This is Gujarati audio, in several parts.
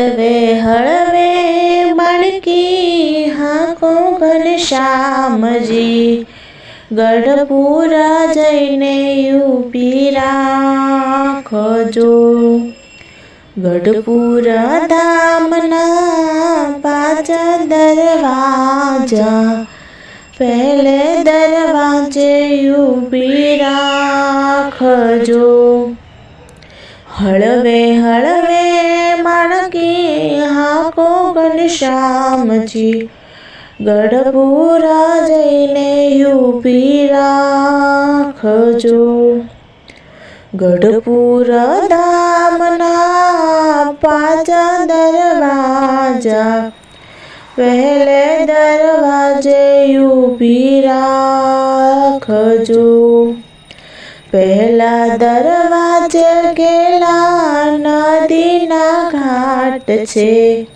હળવે હળવે માણકી હાકો ઘનશ્યામજી ગઢપુરા જઈને ઊભી રાખજો. ગઢપુરા ધામના પાંચ દરવાજા. પહેલે દરવાજે ઊભી રાખજો. હળવે હળવે માણકી હાકો ઘનશ્યામજી ગઢપુરા જઈને યુપી રાખજો. ગઢપુર ધામના પાંચ દરવાજા. પહેલે દરવાજે યુપી રાખજો. પહેલા દરવાજે ગેલા નદીના ઘાટ છે.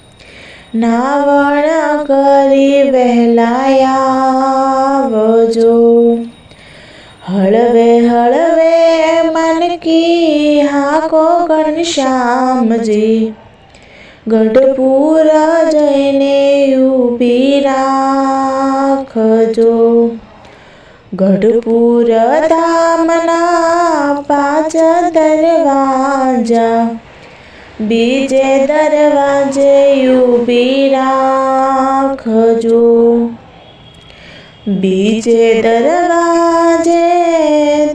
નાવણ કરી વહેલાયાવજો હળવે હળવે મનકી હાકો ઘનશ્યામજી ગઢપુર જઈને ઊભી રાખજો. ગઢપુર ધામના પાંચ દરવાજા, બીજે દરવાજે ઊભી રાખજો. બીજે દરવાજે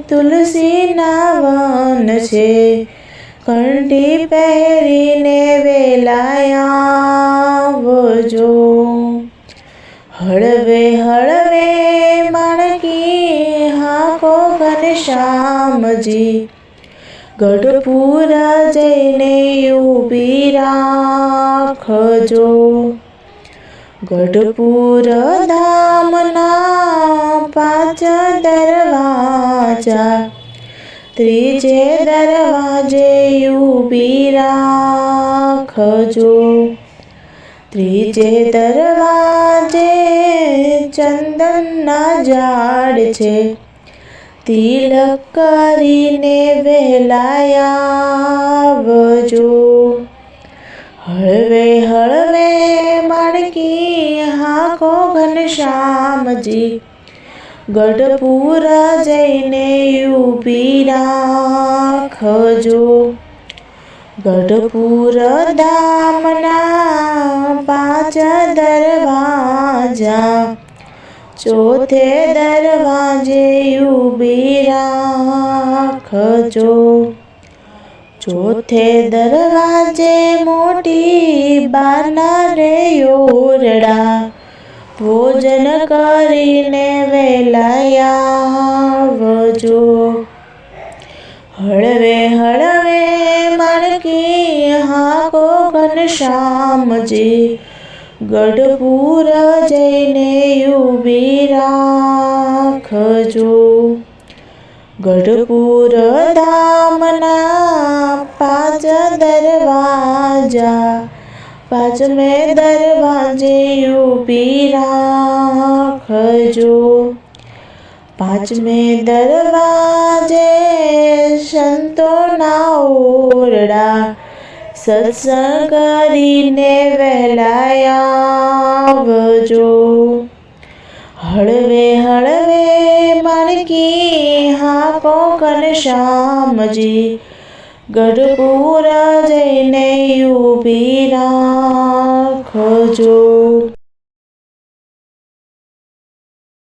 તુલસીના વન છે, કંઠી પહેરીને વેલાયાવજો હળવે હળવે માણકી ઘનશ્યામજી ગઢપુરા જઈને ઊભી રાખજો. ગઢપુર ધામના પાંચ દરવાજા. ત્રીજે દરવાજે ઊભી રાખજો. ત્રીજે દરવાજે ચંદનના ઝાડ છે. તિલક કરીને વહેલાયાવજો હળવે હળવે માણકી હાકો ઘનશ્યામજી ગઢપુર જઈને ઊભી રાખજો. ગઢપુર ધામના પાંચ દરવાજા. ચોથે દરવાજે ઊભી રાખજો. ચોથે દરવાજે મોટી બાના રે ઓરડા ભોજન કરીને વેલાયાવજો. હળવે હળવે, માણકી હાકો ઘનશ્યામજી ગઢપુર જઈને ઊભી રાખજો. ગઢપુર ધામના પાંચ દરવાજા પાંચમે દરવાજે ઊભી રાખજો. પાંચમે દરવાજે સંતોના ઓરડા સત્સંગ કરીને વહેલાયાવજો હળવે હળવે માણકી હાકો શ્યામજી. ગઢપુરા જઈને ઊભી રાખજો.